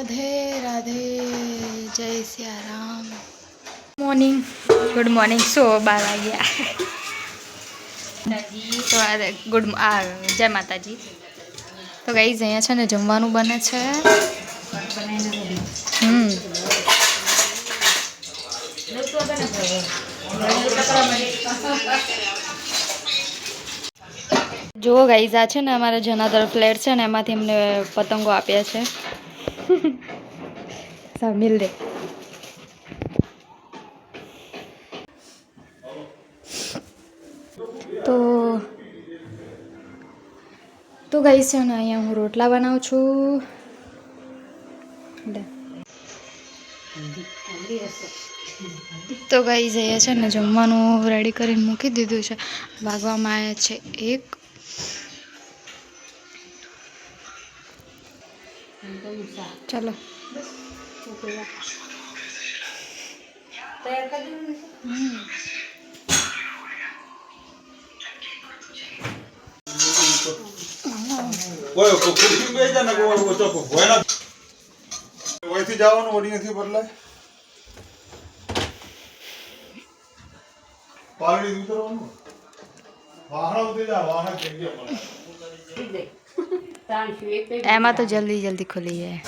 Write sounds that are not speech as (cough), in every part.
રાધે રાધે, જય Siyaram. Morning good morning so બાર વાગ્યા. તો ગુડ આ, જય માતાજી. તો ગઈ અહીંયા છે ને જમવાનું બને છે. હમ. જુઓ ગાઈઝ આ છે ને અમારા જનાદર ફ્લેટ છે ને એમાંથી એમને પતંગો આપ્યા છે. સા મિલ દે તો તો ગઈ છે ને અહીંયા હું રોટલા બનાવું છું તો ગઈ જઈએ છે ને જમવાનું રેડી કરીને મૂકી દીધું છે વાગવામાં આવ્યા છે એક ચલો ઓયથી જવાનું વળી નથી બદલાય પાલડી ઉતરવાનું વાહણ ઉતરી જા વાહણ જગ્યા મળે એમાં તો જલ્દી જલ્દી ખુલી જાય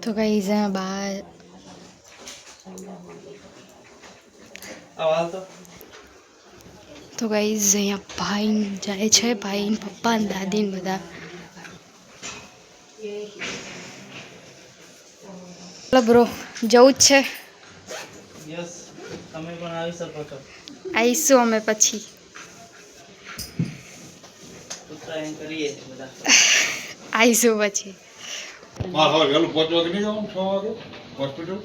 તો કઈ જ્યાં બહાર તો કઈ અહીંયા ભાઈ જાય છે ભાઈ ને પપ્પા ને દાદી ને બધા ચલો બ્રો જવું જ છે. તમે પણ આવી શકો છો. આવીશું અમે પછી. ઉત્તરાયણ કરીએ બધા. આવીશું પછી. વહેલું પાંચ વાગે નહીં જવાનું? છ વાગે? હોસ્પિટલ?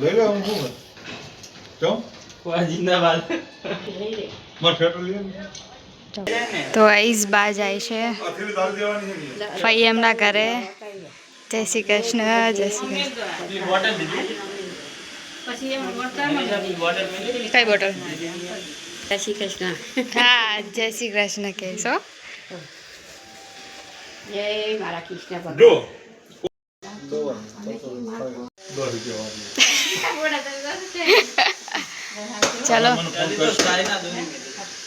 લઈ લે હું શું ચમ કોઈ જિંદાબાદ. મારે ફેટલ લઈએ ને તો આઈસ બા જાય છે. ફઈ એમના ઘરે. જય શ્રી કૃષ્ણ જય શ્રી કૃષ્ણ. બોટલ દીધી બોટલ મેલી કઈ બોટલ? જય શ્રી કૃષ્ણ. હા જય શ્રી કૃષ્ણ કહેશો. જય મારા કૃષ્ણ ભગવાન. (laughs) ચલો.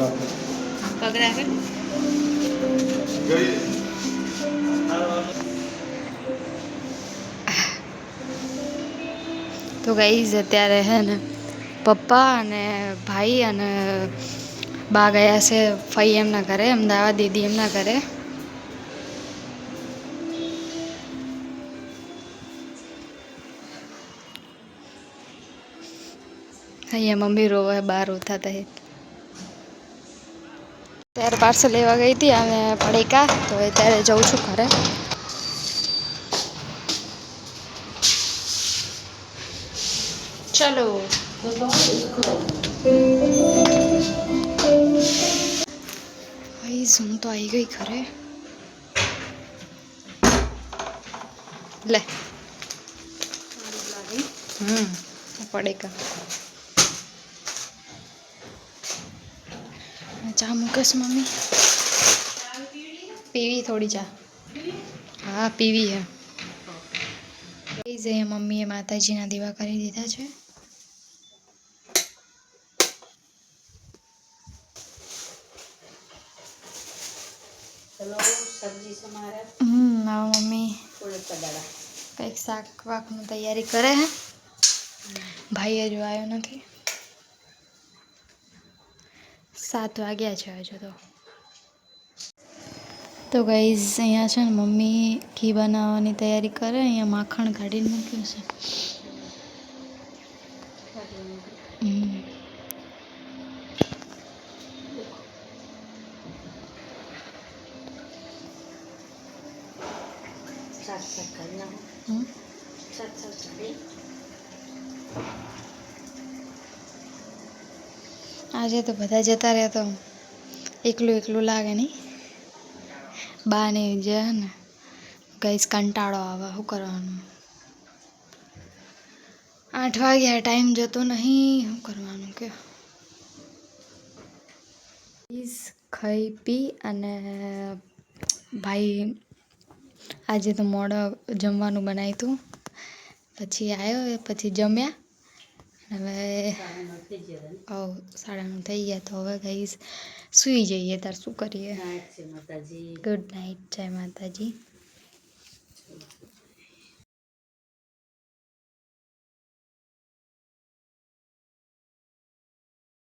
રાખો. પગ રાખે ગઈ તો ગઈ અત્યારે હે ને પપ્પા અને ભાઈ અને બા ગયા છે ફઈ એમના ઘરે અમદાવાદ દીદી એમના ઘરે. અહીંયા મમ્મી રોવે બહાર ઉઠા હતા ત્યારે પાર્સલ લેવા ગઈ હતી અને પડીકા તો અત્યારે જઉં છું ઘરે. ચલો. હું તો આવી ગઈ ઘરે. લે. હમ પડીકા ચા મૂકસ મમ્મી પીવી થોડી ચા હા પીવી હે કઈ જઈએ મમ્મીએ માતાજીના દીવા કરી દીધા છે ચલો સબ્જી સમારે હમ હવે મમ્મી થોડુંક કદાડા કંઈક શાક વાકની તૈયારી કરે હે ભાઈ હજુ આવ્યો નથી સાત વાગ્યા છે હજુ તો. તો ગાઈઝ અહીંયા છે ને મમ્મી ઘી બનાવવાની તૈયારી કરે અહીંયા માખણ કાઢીને મૂક્યું છે. હમ. સાત સાત કરી નાખો સાત સાત કરી આજે તો બધા જતા રહ્યા તો એકલું એકલું લાગે નહીં. બા ને જે ને ગઈશ કંટાળો આવે, શું કરવાનું? આઠ વાગ્યા, ટાઈમ જતો નહીં, શું કરવાનું કે? ખાઈ પી અને ભાઈ આજે તો મોડો જમવાનું બનાવ્યું હતું. પછી આવ્યો પછી જમ્યા. હવે ઓ સાડા થઈ ગયા તો હવે કઈ સૂઈ જઈએ તાર શું કરીએ? ગુડ નાઇટ જય માતાજી.